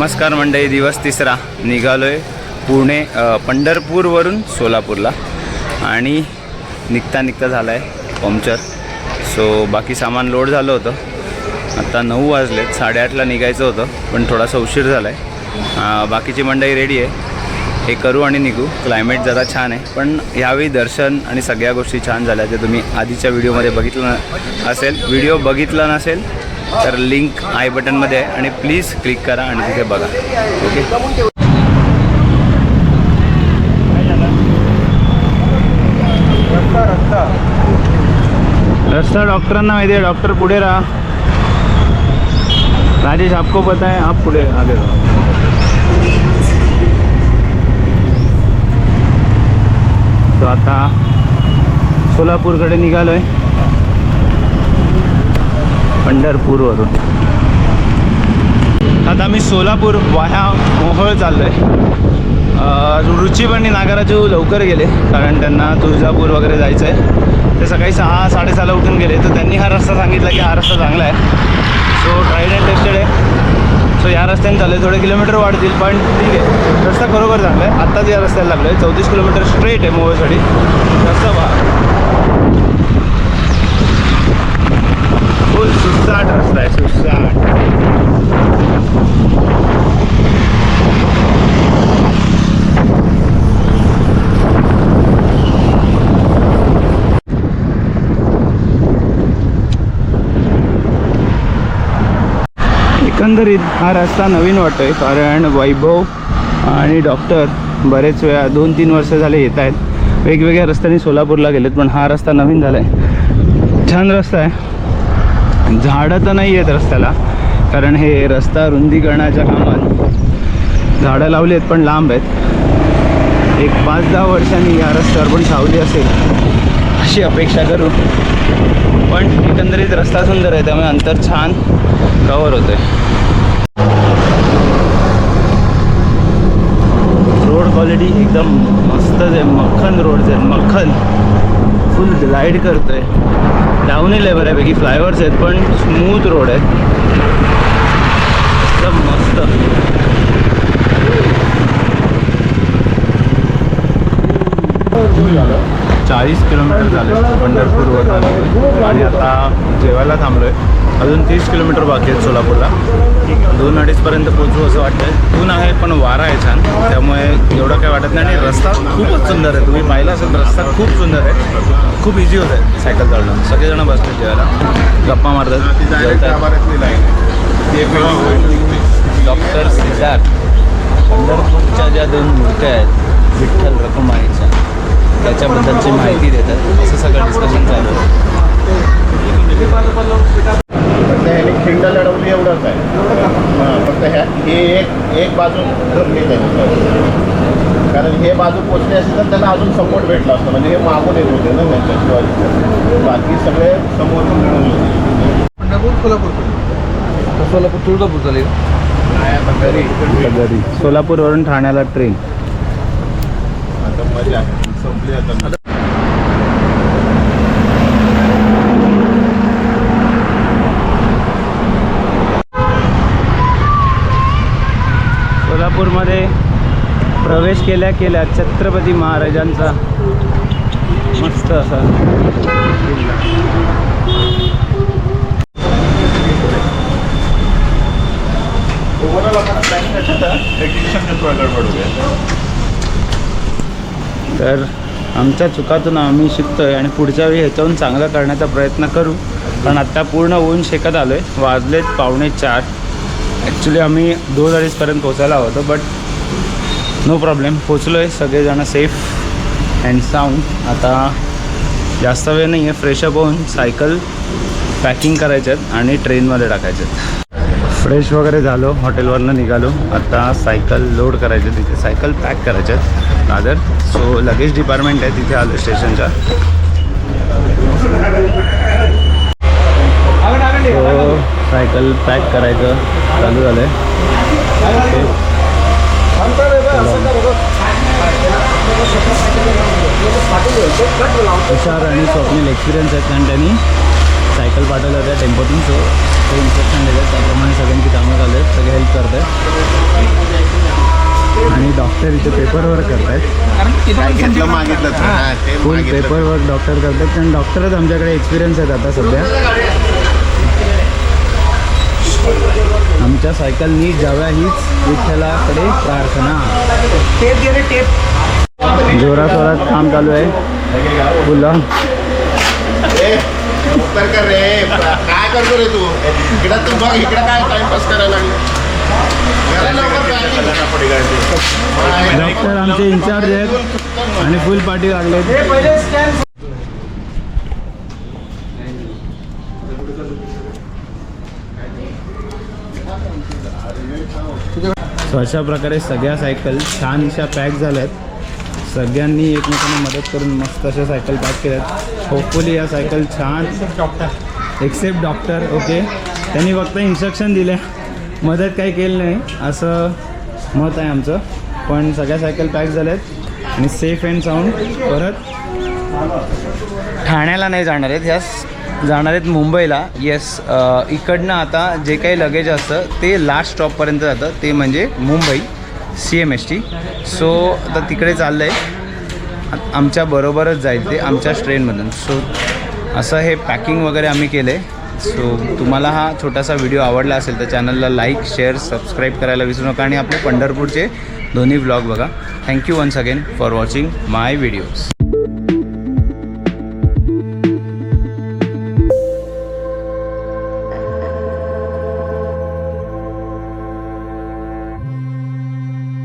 नमस्कार मंडळी दिवस तिसरा निघालोय पुणे पंढरपूरवरून सोलापूरला. आणि निघता निघता झाला आहे पंक्चर. सो बाकी सामान लोड झालं होतं. आता नऊ वाजलेत साडेआठला निघायचं होतं पण थोडासा उशीर झाला आहे बाकीची मंडळी रेडी आहे. हे करू आणि निघू. क्लायमेट जरा छान आहे पण यावेळी दर्शन आणि सगळ्या गोष्टी छान झाल्या. ते तुम्ही आधीच्या व्हिडिओमध्ये बघितलं असेल व्हिडिओ बघितला नसेल तर लिंक आय बटनमध्ये आहे आणि प्लीज क्लिक करा आणि तिथे बघा. ओके रस्ता डॉक्टरांना माहिती आहे डॉक्टर पुढे राहा. राजेश आपको पता है आप पुढे आगे तो आता सोलापूरकडे निघालो आहे पंढरपूरवरून. आता मी सोलापूर वाह्या मोहळ चाललो आहे रुची आणि नागराजू लवकर गेले कारण त्यांना तुळजापूर वगैरे जायचं आहे ते सकाळी सहा साडेसहाला उठून गेले तर त्यांनी हा रस्ता सांगितला की हा रस्ता चांगला आहे. सो ट्राईड अँड टेस्टेड आहे. सो या रस्त्याने चालले थोडे किलोमीटर वाढतील पण ठीक आहे. रस्ता खरोखर चांगला आहे. आत्ताच या रस्त्याला लागलो आहे चौतीस किलोमीटर स्ट्रेट आहे मोहळसाठी रस्ता पहा फुल सुसाट रस्ता आहे सुसाट एकंदरीत हा रस्ता नवीन वाटतो आहे कारण वैभव आणि डॉक्टर बरेच वेळा दोन तीन वर्ष झाले येत आहेत. वेगवेगळ्या रस्त्याने सोलापूरला गेलेत पण हा रस्ता नवीन झाला आहे छान रस्ता आहे. झाडं तर नाही आहेत रस्त्याला कारण हे रस्ता रुंदीकरणाच्या कामात झाडं लावली आहेत पण लांब आहेत. एक पाच दहा वर्षांनी या रस्त्यावर पण सावली असेल अशी अपेक्षा करू. पण एकंदरीत रस्ता सुंदर आहे त्यामुळे अंतर छान. कवर होतंय रोड क्वालिटी एकदम मस्तच आहे. मक्खन रोड आहेत मक्खन फुल ग्लाईड करतोय. डाऊन आहे बऱ्यापैकी. फ्लायओव्हर्स आहेत पण स्मूथ रोड आहे. एकदम मस्त. चाळीस किलोमीटर झाले पंढरपूरवर आणि आता जेवायला थांबलो आहे अजून तीस किलोमीटर बाकी आहेत सोलापूरला. दोन अडीचपर्यंत पोचू असं वाटतं ऊन आहे पण वारा आहे छान. त्यामुळे एवढं काय वाटत नाही. आणि रस्ता खूपच सुंदर आहे. तुम्ही पाहिला असेल रस्ता खूप सुंदर आहे. खूप इझी होत आहे. सायकल चालणं. सगळेजण बसतात जेवायला. गप्पा मारतात. डॉक्टर सिद्धार्थ पंढरपूरच्या ज्या दोन मूर्त्या आहेत विठ्ठल रखुमाईच्या त्याच्याबद्दलची माहिती देतात. असं सगळं डिस्कशन चालू आहे. फक्त ह्याने खिंड लढवली एवढंच आहे. हां फक्त ह्या हे एक एक बाजू धरली त्यांनी. कारण हे बाजू पोचले असते तर त्यांना अजून सपोर्ट भेटला असतं. म्हणजे हे मागून येत होते ना त्यांच्या शिवाजी बाकी सगळे समोर मिळून होते. पंढरपूर सोलापूर. सोलापूर तुळजापूर घरी. सोलापूरवरून ठाण्याला ट्रेन आता मजा. संपली आता. सोलापूरमध्ये प्रवेश केल्या केल्या छत्रपती महाराजांचा मस्त असा तर आमच्या चुकातून आम्ही शिकतोय आणि पुढच्या वेळी ह्याच्याहून चांगला करण्याचा प्रयत्न करू. कारण आत्ता पूर्ण ऊन शेकत आलो आहे वाजलेत पावणे चार. ॲक्च्युली आम्ही दोन अडीचपर्यंत पोचायला हवं होतं बट नो प्रॉब्लेम पोचलो आहे सगळेजणं सेफ अँड साऊंड आता जास्त वेळ नाही आहे फ्रेशअप होऊन सायकल पॅकिंग करायच्यात आणि ट्रेनमध्ये टाकायच्यात फ्रेश वगैरे झालो हॉटेलवरनं निघालो. आता सायकल लोड करायचे तिथे सायकल पॅक करायच्यात दादर सो लगेज डिपार्टमेंट आहे तिथे आलो स्टेशनच्या सायकल पॅक करायचं चालू झालं आहे तुषार आणि स्वप्नील एक्सपिरियन्स आहेत कारण त्यांनी सायकल पाठवल्या होत्या टेम्पोतून सो ते इन्स्ट्रक्शन देतात. त्याप्रमाणे सगळ्यांची कामं चालू आहेत सगळे हेल्प करत आहेत आणि डॉक्टर इथे पेपर वर्क करत आहेत फुल मागितलं. पेपर वर्क डॉक्टर करतात कारण डॉक्टरच आमच्याकडे एक्सपिरियन्स आहेत आता सध्या. आमच्या सायकल नीट जाव्या हीच विठ्ठलाकडे प्रार्थना जोरात जोरात काम चालू आहे. फुलं ए, लवकर कर रे. काय करतो रे तू? इकडं तू बघ इकडं काय टाइमपास करायला लागले? जरा लवकर काय? डॉक्टर आमचे इन्चार्ज आहेत आणि फुल पाठी लागले सो अशा प्रकारे सगळ्या सायकल छान अशा पॅक झाल्या आहेत सगळ्यांनी एकमेकांना मदत करून मस्त अशा सायकल पॅक केल्यात. होपफुली या सायकल छान एक्सेप्ट डॉक्टर ओके त्यांनी फक्त इन्स्ट्रक्शन दिल्या. मदत काही केली नाही. असं मत आहे आमचं. पण सगळ्या सायकल पॅक झाल्या आहेत आणि सेफ अँड साऊंड परत ठाण्याला नाही जाणार आहेत ह्या जाणार आहेत मुंबईला. येस इकडनं आता जे काही लगेज असतं ते लास्ट स्टॉपपर्यंत जातं. ते म्हणजे Mumbai C M S T so आता तिकडे चाललं आहे आमच्या बरोबरच जाईल ते आमच्याच ट्रेनमधून सो असं हे पॅकिंग वगैरे आम्ही केलं आहे सो तुम्हाला हा छोटासा व्हिडिओ आवडला असेल तर चॅनलला लाईक शेअर सबस्क्राईब करायला विसरू नका. आणि आपले पंढरपूरचे दोन्ही व्लॉग बघा. Thank you once again for watching my videos